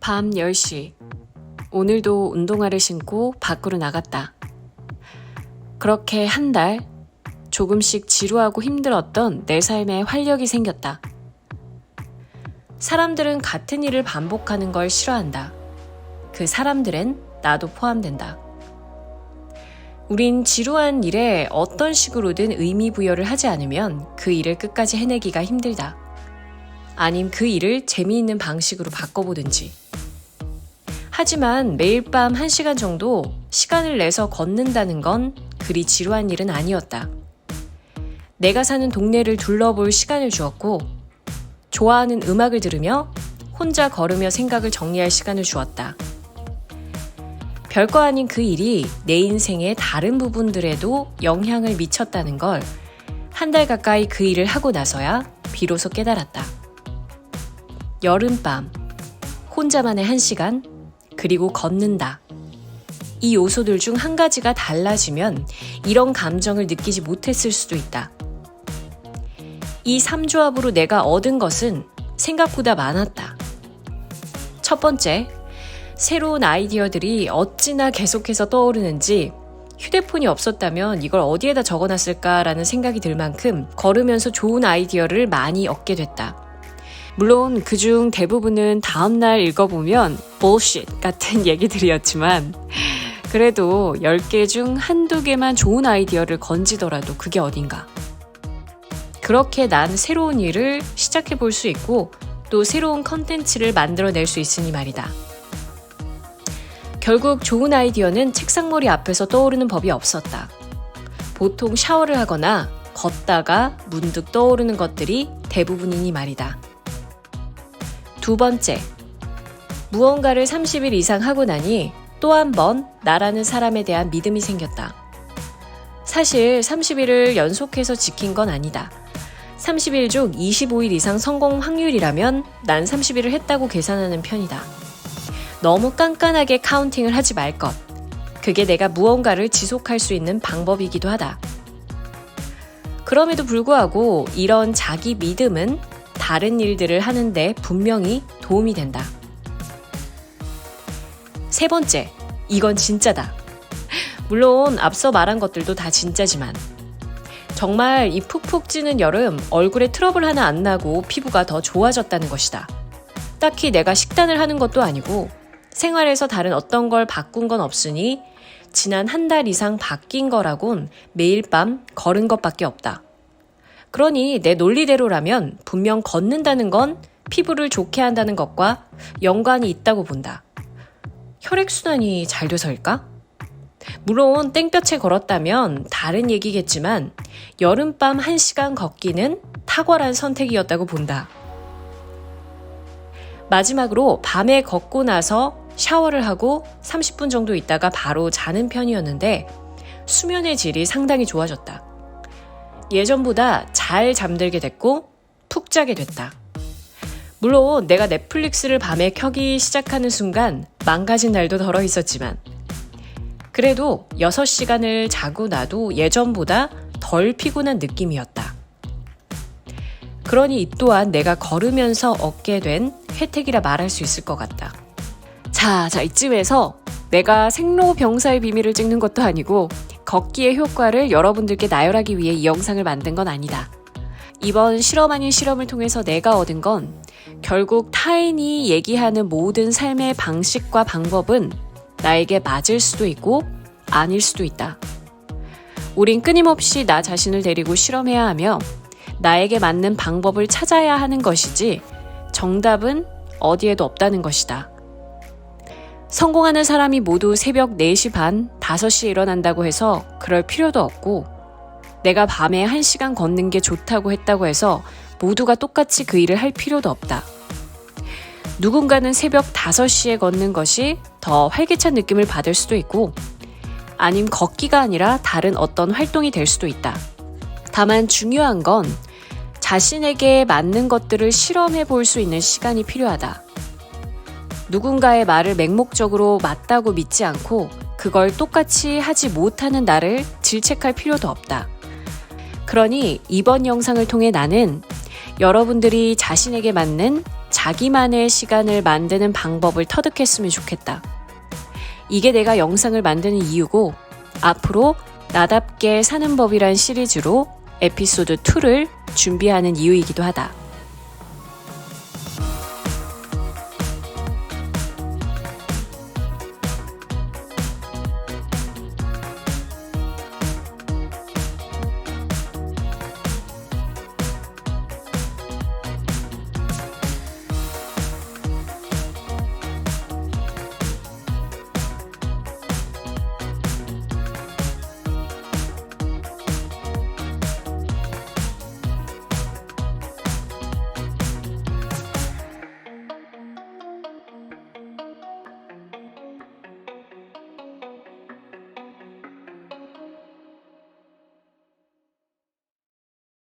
밤 10시. 오늘도 운동화를 신고 밖으로 나갔다. 그렇게 한 달, 조금씩 지루하고 힘들었던 내 삶에 활력이 생겼다. 사람들은 같은 일을 반복하는 걸 싫어한다. 그 사람들엔 나도 포함된다. 우린 지루한 일에 어떤 식으로든 의미 부여를 하지 않으면 그 일을 끝까지 해내기가 힘들다. 아님 그 일을 재미있는 방식으로 바꿔보든지. 하지만 매일 밤 1시간 정도 시간을 내서 걷는다는 건 그리 지루한 일은 아니었다. 내가 사는 동네를 둘러볼 시간을 주었고, 좋아하는 음악을 들으며 혼자 걸으며 생각을 정리할 시간을 주었다. 별거 아닌 그 일이 내 인생의 다른 부분들에도 영향을 미쳤다는 걸 한 달 가까이 그 일을 하고 나서야 비로소 깨달았다. 여름밤, 혼자만의 한 시간, 그리고 걷는다. 이 요소들 중 한 가지가 달라지면 이런 감정을 느끼지 못했을 수도 있다. 이 3조합으로 내가 얻은 것은 생각보다 많았다. 첫 번째, 새로운 아이디어들이 어찌나 계속해서 떠오르는지 휴대폰이 없었다면 이걸 어디에다 적어놨을까라는 생각이 들 만큼 걸으면서 좋은 아이디어를 많이 얻게 됐다. 물론 그중 대부분은 다음날 읽어보면 bullshit 같은 얘기들이었지만 그래도 10개 중 한두 개만 좋은 아이디어를 건지더라도 그게 어딘가. 그렇게 난 새로운 일을 시작해 볼 수 있고 또 새로운 컨텐츠를 만들어낼 수 있으니 말이다. 결국 좋은 아이디어는 책상머리 앞에서 떠오르는 법이 없었다. 보통 샤워를 하거나 걷다가 문득 떠오르는 것들이 대부분이니 말이다. 두 번째, 무언가를 30일 이상 하고 나니 또 한 번 나라는 사람에 대한 믿음이 생겼다. 사실 30일을 연속해서 지킨 건 아니다. 30일 중 25일 이상 성공 확률이라면 난 30일을 했다고 계산하는 편이다. 너무 깐깐하게 카운팅을 하지 말 것. 그게 내가 무언가를 지속할 수 있는 방법이기도 하다. 그럼에도 불구하고 이런 자기 믿음은 다른 일들을 하는데 분명히 도움이 된다. 세 번째, 이건 진짜다. 물론 앞서 말한 것들도 다 진짜지만 정말 이 푹푹 찌는 여름 얼굴에 트러블 하나 안 나고 피부가 더 좋아졌다는 것이다. 딱히 내가 식단을 하는 것도 아니고 생활에서 다른 어떤 걸 바꾼 건 없으니 지난 한 달 이상 바뀐 거라곤 매일 밤 걸은 것밖에 없다. 그러니 내 논리대로라면 분명 걷는다는 건 피부를 좋게 한다는 것과 연관이 있다고 본다. 혈액순환이 잘 돼서일까? 물론 땡볕에 걸었다면 다른 얘기겠지만 여름밤 1시간 걷기는 탁월한 선택이었다고 본다. 마지막으로 밤에 걷고 나서 샤워를 하고 30분 정도 있다가 바로 자는 편이었는데 수면의 질이 상당히 좋아졌다. 예전보다 잘 잠들게 됐고 푹 자게 됐다. 물론 내가 넷플릭스를 밤에 켜기 시작하는 순간 망가진 날도 덜어 있었지만 그래도 6시간을 자고 나도 예전보다 덜 피곤한 느낌이었다. 그러니 이 또한 내가 걸으면서 얻게 된 혜택이라 말할 수 있을 것 같다. 자, 자, 이쯤에서 내가 생로병사의 비밀을 찍는 것도 아니고 걷기의 효과를 여러분들께 나열하기 위해 이 영상을 만든 건 아니다. 이번 실험 아닌 실험을 통해서 내가 얻은 건 결국 타인이 얘기하는 모든 삶의 방식과 방법은 나에게 맞을 수도 있고 아닐 수도 있다. 우린 끊임없이 나 자신을 데리고 실험해야 하며 나에게 맞는 방법을 찾아야 하는 것이지 정답은 어디에도 없다는 것이다. 성공하는 사람이 모두 새벽 4시 반, 5시에 일어난다고 해서 그럴 필요도 없고 내가 밤에 1시간 걷는 게 좋다고 했다고 해서 모두가 똑같이 그 일을 할 필요도 없다. 누군가는 새벽 5시에 걷는 것이 더 활기찬 느낌을 받을 수도 있고 아님 걷기가 아니라 다른 어떤 활동이 될 수도 있다. 다만 중요한 건 자신에게 맞는 것들을 실험해 볼 수 있는 시간이 필요하다. 누군가의 말을 맹목적으로 맞다고 믿지 않고 그걸 똑같이 하지 못하는 나를 질책할 필요도 없다. 그러니 이번 영상을 통해 나는 여러분들이 자신에게 맞는 자기만의 시간을 만드는 방법을 터득했으면 좋겠다. 이게 내가 영상을 만드는 이유고 앞으로 나답게 사는 법이란 시리즈로 에피소드 2를 준비하는 이유이기도 하다.